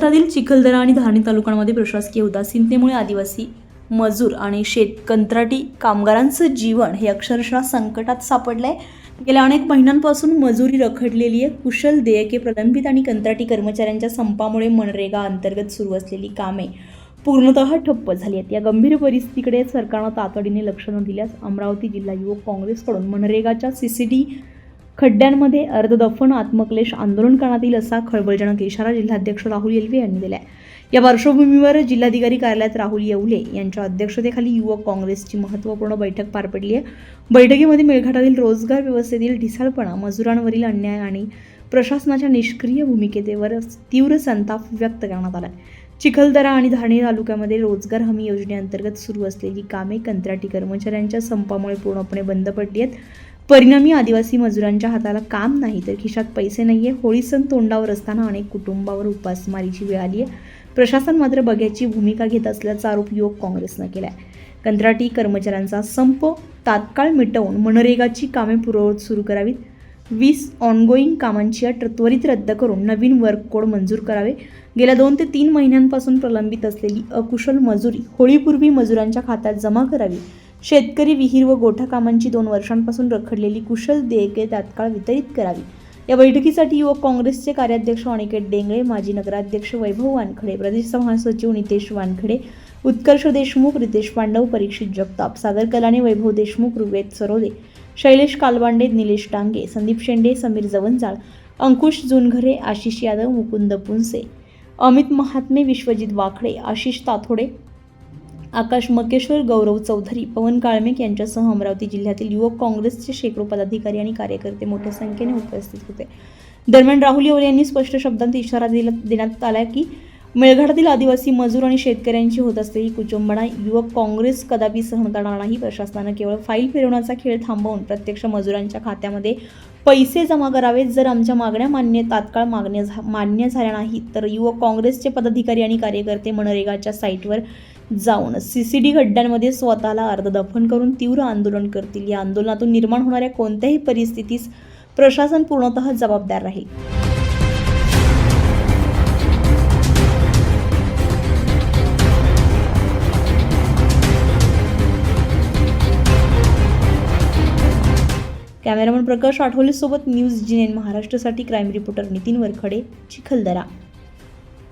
मेळघाटातील चिखलदरा आणि धारणी तालुक्यांमध्ये प्रशासकीय उदासीनतेमुळे आदिवासी मजूर आणि शेत कंत्राटी कामगारांचं जीवन हे अक्षरशः संकटात सापडलंय. गेल्या अनेक महिन्यांपासून मजुरी रखडलेली आहे. कुशल देयके प्रलंबित आणि कंत्राटी कर्मचाऱ्यांच्या संपामुळे मनरेगा अंतर्गत सुरू असलेली कामे पूर्णतः ठप्प झाली आहेत. या गंभीर परिस्थितीकडे सरकारनं तातडीने लक्ष न दिल्यास अमरावती जिल्हा युवक काँग्रेसकडून मनरेगाच्या सी सी डी खड्ड्यांमध्ये अर्धदफन आत्मक्लेश आंदोलन करण्यात येईल असा खळबळजनक इशारा जिल्हाध्यक्ष राहुल येलवे यांनी दिला या पार्श्वभूमीवर जिल्हाधिकारी कार्यालयात राहुल येवले यांच्या अध्यक्षतेखाली युवक काँग्रेसची महत्त्वपूर्ण बैठक पार पडली आहे. बैठकीमध्ये मेळघाटातील रोजगार व्यवस्थेतील ढिसाळपणा मजुरांवरील अन्याय आणि प्रशासनाच्या निष्क्रिय भूमिकेतेवर तीव्र संताप व्यक्त करण्यात आला चिखलदरा आणि धाणे तालुक्यामध्ये रोजगार हमी योजनेअंतर्गत सुरू असलेली कामे कंत्राटी कर्मचाऱ्यांच्या संपामुळे पूर्णपणे बंद पडली आहेत. परिणामी आदिवासी मजुरांच्या हाताला काम नाही तर खिशात पैसे नाही आहे होळी सण तोंडावर असताना अनेक कुटुंबावर उपासमारीची वेळ आली आहे प्रशासन मात्र बघ्याची भूमिका घेत असल्याचा आरोप युवक काँग्रेसनं केला आहे कंत्राटी कर्मचाऱ्यांचा संप तात्काळ मिटवून मनरेगाची कामे पूर्ववत सुरू करावीत. वीस ऑनगोईंग कामांची अट त्वरित रद्द करून नवीन वर्क कोड मंजूर करावे. गेल्या दोन ते तीन महिन्यांपासून प्रलंबित असलेली अकुशल मजुरी होळीपूर्वी मजुरांच्या खात्यात जमा करावी. शेतकरी विहीर व गोठा कामांची दोन वर्षांपासून रखडलेली कुशल देयके तात्काळ वितरित करावी. या बैठकीसाठी युवक काँग्रेसचे कार्याध्यक्ष अनिकेत डेंगळे माजी नगराध्यक्ष वैभव वानखडे प्रदेश महासचिव नितेश वानखडे उत्कर्ष देशमुख रितेश पांडव परीक्षित जगताप सागर कलाने वैभव देशमुख ऋग्वेद सरोदे शैलेश कालवांडे निलेश डांगे संदीप शेंडे समीर जवंजाळ अंकुश जुनघरे आशिष यादव मुकुंद पुनसे अमित महात्मे विश्वजित वाखडे आशिष ताथोडे आकाश मकेश्वर गौरव चौधरी पवन काळमेक यांच्यासह अमरावती जिल्ह्यातील युवक काँग्रेसचे शेकडो पदाधिकारी आणि कार्यकर्ते मोठ्या संख्येने उपस्थित होते. दरम्यान राहुल येवले यांनी स्पष्ट शब्दांत इशारा दिला देण्यात आला की मेळघाटातील आदिवासी मजूर आणि शेतकऱ्यांची होत असलेली कुचंबणा युवक काँग्रेस कदापि सहन करणार नाही. प्रशासनानं केवळ फाईल फिरवण्याचा खेळ थांबवून प्रत्यक्ष मजुरांच्या खात्यामध्ये पैसे जमा करावेत. जर आमच्या मागण्या मान्य तात्काळ मागण्या झा- मान्य झाल्या नाही तर युवक काँग्रेसचे पदाधिकारी आणि कार्यकर्ते मनरेगाच्या साईटवर जाऊन सी सी डी खड्ड्यांमध्ये स्वतःला अर्धदफन करून तीव्र आंदोलन करतील. या आंदोलनातून निर्माण होणाऱ्या कोणत्याही परिस्थितीस प्रशासन पूर्णतः जबाबदार राहील. कॅमेरामन प्रकाश आठवलेसोबत न्यूज जिनेन महाराष्ट्रासाठी क्राईम रिपोर्टर नितीन वरखडे चिखलदरा.